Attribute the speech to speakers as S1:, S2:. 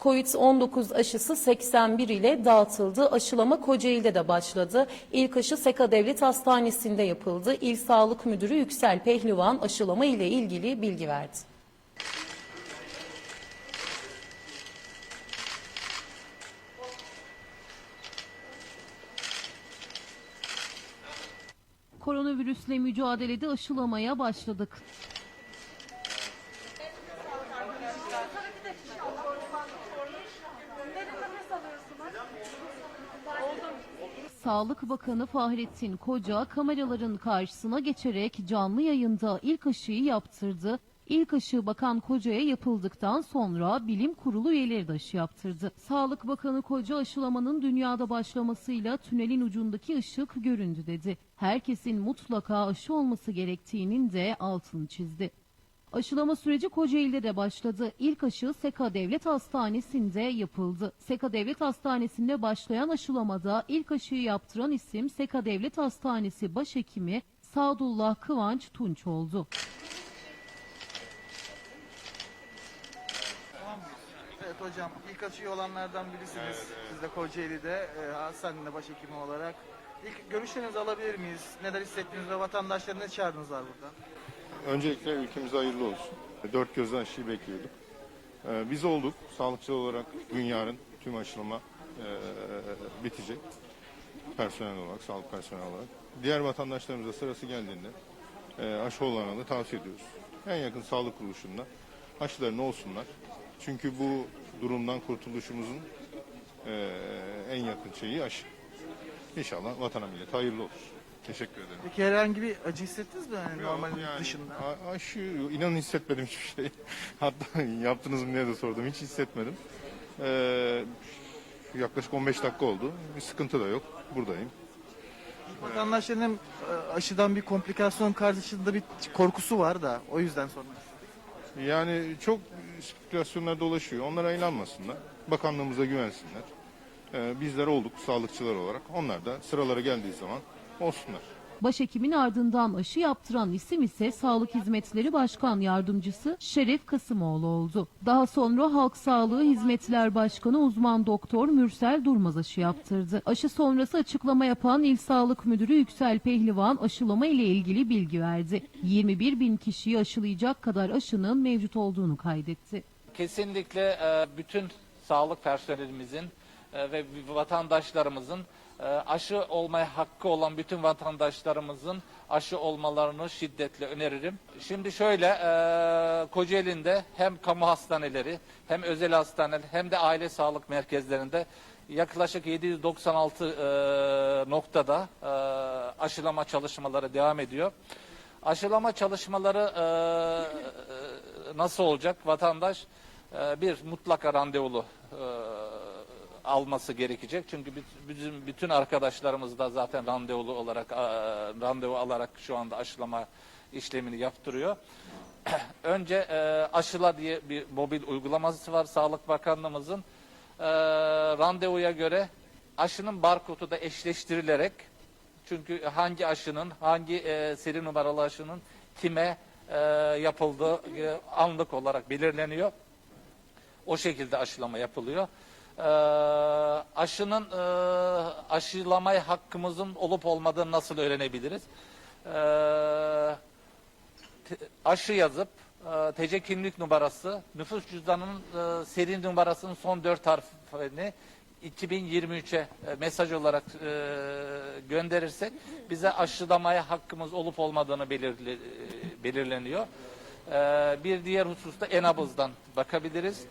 S1: Covid-19 aşısı 81 ile dağıtıldı. Aşılama Kocaeli'de de başladı. İlk aşı Seka Devlet Hastanesi'nde yapıldı. İl Sağlık Müdürü Yüksel Pehlivan aşılama ile ilgili bilgi verdi.
S2: Koronavirüsle mücadelede aşılamaya başladık. Sağlık Bakanı Fahrettin Koca kameraların karşısına geçerek canlı yayında ilk aşıyı yaptırdı. İlk aşı Bakan Koca'ya yapıldıktan sonra bilim kurulu üyeleri de aşı yaptırdı. Sağlık Bakanı Koca aşılamanın dünyada başlamasıyla tünelin ucundaki ışık göründü dedi. Herkesin mutlaka aşı olması gerektiğinin de altını çizdi. Aşılama süreci Kocaeli'de de başladı. İlk aşı Seka Devlet Hastanesi'nde yapıldı. Seka Devlet Hastanesi'nde başlayan aşılamada ilk aşıyı yaptıran isim Seka Devlet Hastanesi Başhekimi Sadullah Kıvanç Tunç oldu.
S3: Evet hocam ilk aşıyı olanlardan birisiniz. Siz de Kocaeli'de e, hastanenin başhekimi olarak. İlk görüşlerinizi alabilir miyiz? Neler hissettiniz ve vatandaşlara ne çağırdınız var burada?
S4: Öncelikle ülkemize hayırlı olsun. Dört gözle aşıyı bekliyorduk. Ee, Biz olduk. Sağlıkçı olarak gün yarın tüm aşılama e, bitecek. Personel olarak, sağlık personeli olarak. Diğer vatandaşlarımıza sırası geldiğinde e, aşı olanı da tavsiye ediyoruz. En yakın sağlık kuruluşunda aşılarını olsunlar. Çünkü bu durumdan kurtuluşumuzun en yakın şeyi aşı. İnşallah vatana millet hayırlı olur. Teşekkür ederim.
S3: Peki herhangi bir acı hissettiniz mi yani normal
S4: Yani
S3: dışında?
S4: a- aşı inanın hissetmedim hiçbir şey. Hatta yaptınız mı diye de sordum. Hiç hissetmedim. Ee, yaklaşık 15 dakika oldu. Bir sıkıntı da yok. Buradayım.
S3: Vatandaşların hem e, aşıdan bir komplikasyon karşısında bir korkusu var da o yüzden sormak istedim.
S4: Yani çok spekülasyonlar dolaşıyor. Onlara inanmasınlar. Bakanlığımıza güvensinler. Ee, bizler olduk sağlıkçılar olarak. Onlar da sıraları geldiği zaman olsunlar.
S2: Başhekimin ardından aşı yaptıran isim ise Sağlık Hizmetleri Başkan Yardımcısı Şeref Kasımoğlu oldu. Daha sonra Halk Sağlığı Hizmetler Başkanı uzman doktor Mürsel Durmaz aşı yaptırdı. Aşı sonrası açıklama yapan İl Sağlık Müdürü Yüksel Pehlivan aşılama ile ilgili bilgi verdi. 21 bin kişiyi aşılayacak kadar aşının mevcut olduğunu kaydetti.
S5: Kesinlikle e, bütün sağlık personelimizin ve vatandaşlarımızın e, aşı olmaya hakkı olan bütün vatandaşlarımızın aşı olmalarını şiddetle öneririm. Şimdi şöyle e, Kocaeli'nde hem kamu hastaneleri hem özel hastaneler hem de aile sağlık merkezlerinde yaklaşık 796 e, noktada e, aşılama çalışmaları devam ediyor. Aşılama çalışmaları e, e, nasıl olacak? Vatandaş e, bir mutlaka randevulu e, alması gerekecek. Çünkü bizim bütün arkadaşlarımız da zaten randevulu olarak randevu alarak şu anda aşılama işlemini yaptırıyor. Önce e, aşıla diye bir mobil uygulaması var Sağlık Bakanlığımızın. E, randevuya göre aşının barkodu da eşleştirilerek çünkü hangi aşının, hangi e, seri numaralı aşının kime yapıldığı anlık olarak belirleniyor. O şekilde aşılama yapılıyor. E, aşının e, aşılamaya hakkımızın olup olmadığını nasıl öğrenebiliriz? E, te- aşı yazıp e, TC kimlik numarası, nüfus cüzdanının e, seri numarasının son dört harfini 2023'e e, mesaj olarak e, gönderirsek bize aşılamaya hakkımız olup olmadığını belirli- e, belirleniyor. E, bir diğer hususta e-nabızdan bakabiliriz.